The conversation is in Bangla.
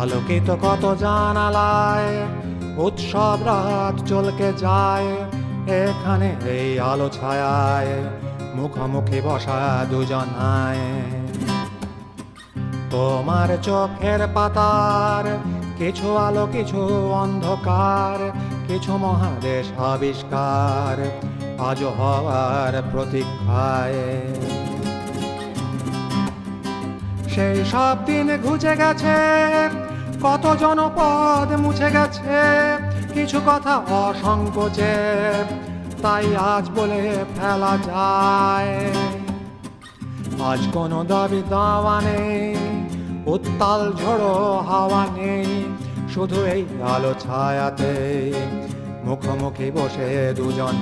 আলোকিত কত জানালায়, উৎসব রাত চলকে যায়, এখানে এই আলো ছায়ায় মুখোমুখি বসা দুজনায়। তোমার চোখের পাতার কিছু আলো, কিছু অন্ধকার, কিছু মহাদেশ আবিষ্কার আজ হওয়ার প্রতীক্ষায়। সেই সব দিন ঘুচে গেছে, কত জনপদ মুছে গেছে, কিছু কথা অসংকোচে, তাই আজ বলে ফেলা যায়। আজ কোনো দাবি দাওয়া নেই, উত্তাল ঝোড়ো হাওয়া নেই, শুধু এই আলো ছায়াতে মুখোমুখি বসে দুজন